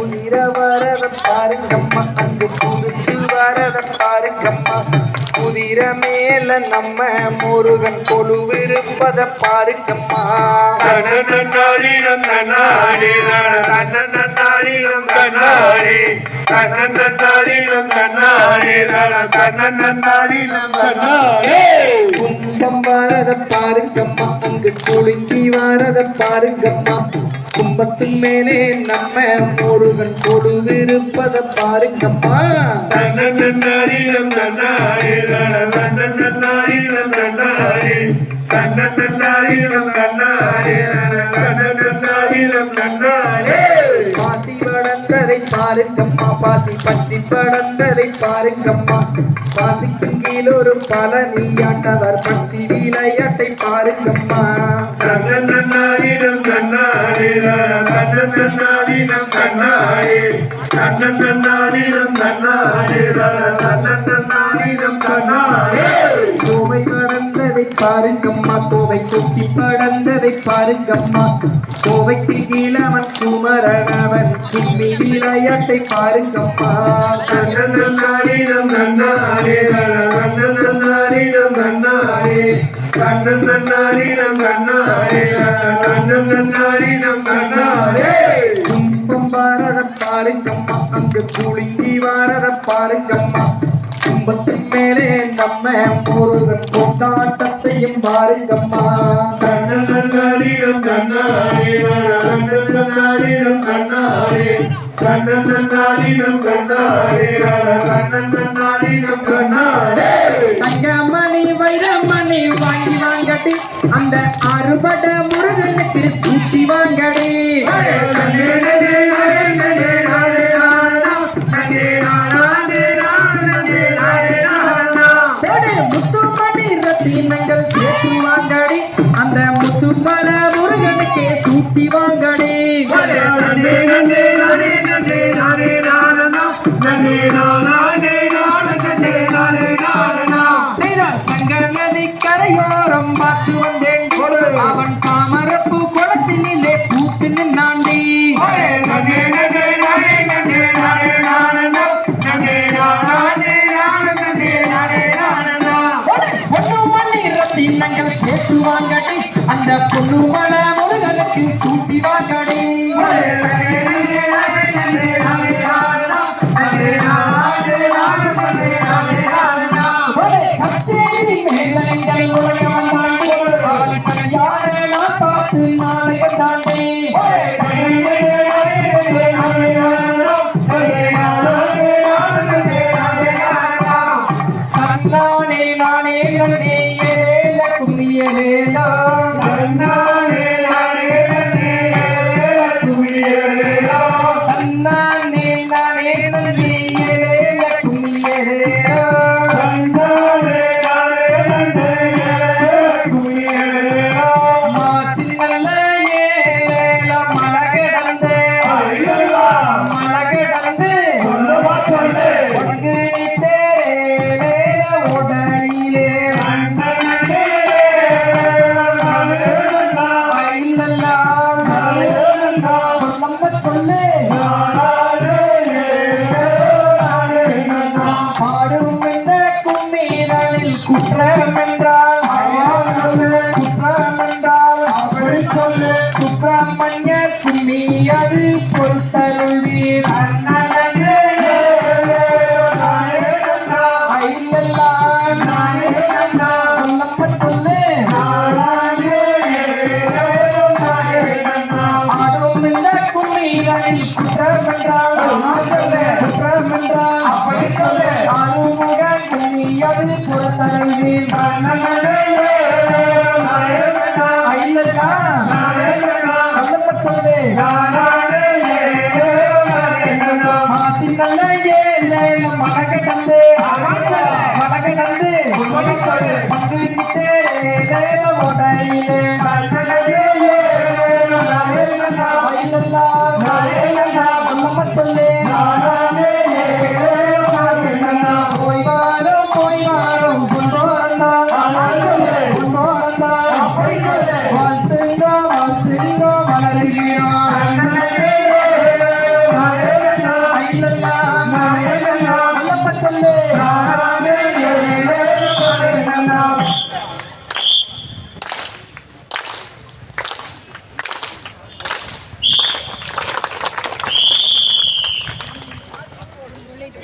உயிர வரத பாருங்கம்மா அங்கு புடிச்சு வரத பாருங்கம்மா குதிர மேல நம்ம முருகன் கொழுவிருப்பத பாருங்கம்மா கும்பம் வரத பாருங்கம்மா அங்கு குலுங்கி வரத பாருங்கம்மா. கும்பத்து மேலே நம்ம முருகன் கொழுவிருப்பத பாருங்கம்மா. பாசி பாருங்கம்மா பாசி பத்தி படந்ததை பாருங்கம்மா. பாசிக்கு கீழ் ஒரு பழனியாட்டவர் பச்சி விளையாட்டை பாருங்கம்மா. கோவை படந்ததை பாருங்கம்மா கோவை கொட்டி படந்ததை பாருங்கம்மா. கோவைக்கு கீழவன் குமரனவன் சும்மி விளையாட்டை பாருங்கம்மா கும்பம் பாரத பாருங்கம்மா அங்கு குலுங்கி வாரத பாருங்கம்மா கும்பத்தின் மேலே நம்ம முருகன் கொண்டாட்டத்தையும் பாருங்கம்மா. தங்கமணி வைரமணி வாங்கி வாங்கடி அந்த அறுபட முருகனுக்கு கூட்டி வாங்கடி. முருகனுக்கு கூட்டி வாங்கடி செய்தார் சங்கநதி கரையோரம் பார்த்து வந்தேன். அவன் தாமரப்பூ குளத்தினிலே பூத்து நின்னாண்டி பொண்ணு மணி ரத்தினங்கள் சேர்த்து வாங்கடி அந்த பொண்ணு மல முருகனுக்கு கூட்டி வாக்கடி நானே நானே நானே நன்னே நான் சன்னா சுப்பிரமணிய கும்மியல் பொறுத்தருள் அண்ணன் ఒకసారి